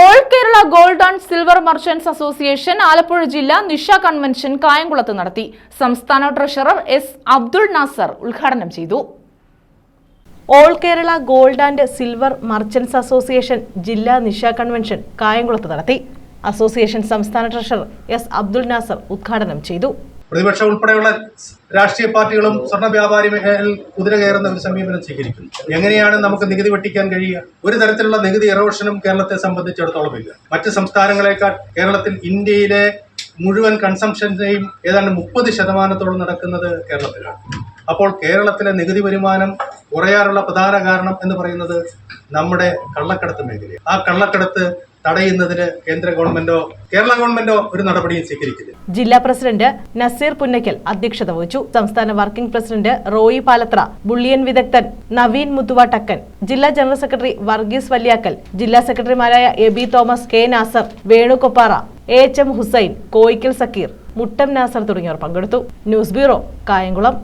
All Kerala gold and silver merchants association Alappuzha ജില്ലാ നിഷ convention കായംകുളത്ത് നടത്തി. സംസ്ഥാന ട്രഷറർ എസ് അബ്ദുൾ നാസർ ഉദ്ഘാടനം ചെയ്തു. All Kerala gold and silver merchants association ജില്ലാ നിഷ കൺവെൻഷൻ കായംകുളത്ത് നടത്തി. അസോസിയേഷൻ സംസ്ഥാന ട്രഷറർ എസ് അബ്ദുൾ നാസർ ഉദ്ഘാടനം ചെയ്തു. പ്രതിപക്ഷം ഉൾപ്പെടെയുള്ള രാഷ്ട്രീയ പാർട്ടികളും സ്വർണ വ്യാപാരി മേഖലയിൽ കുതിര കയറുന്ന ഒരു സമീപനം സ്വീകരിക്കുന്നു. എങ്ങനെയാണ് നമുക്ക് നികുതി വെട്ടിക്കാൻ കഴിയുക? ഒരു തരത്തിലുള്ള നികുതി എറോഷനും കേരളത്തെ സംബന്ധിച്ചിടത്തോളം ഇല്ല. മറ്റ് സംസ്ഥാനങ്ങളെക്കാൾ കേരളത്തിൽ ഇന്ത്യയിലെ മുഴുവൻ കൺസംഷന്റെയും ഏതാണ്ട് മുപ്പത് ശതമാനത്തോളം നടക്കുന്നത് കേരളത്തിലാണ്. അപ്പോൾ കേരളത്തിലെ നികുതി വരുമാനം കുറയാറുള്ള പ്രധാന കാരണം എന്ന് പറയുന്നത് നമ്മുടെ കള്ളക്കടത്ത് മേഖലയാണ്. ആ കള്ളക്കടത്ത് തടയുന്നതിന് കേന്ദ്ര ഗവൺമെന്റോ കേരള ഗവൺമെന്റോ ഒരു നടപടിയും സ്വീകരിക്കുന്നില്ല. ജില്ലാ പ്രസിഡന്റ് നസീർ പുന്നക്കൽ അധ്യക്ഷത വഹിച്ചു. സംസ്ഥാന working president Roy Palathra bullion വിദഗ്ധൻ നവീൻ മുത്തുവാട്ടക്കൻ ജില്ലാ ജനറൽ സെക്രട്ടറി വർഗീസ് വല്യാക്കൽ ജില്ലാ സെക്രട്ടറിമാരായ A B Thomas K Nasar Venukoppara A H M Hussain Koyickal Sakkeer Muttam Nasar തുടങ്ങിയവർ പങ്കെടുത്തു. News bureau Kayamkulam.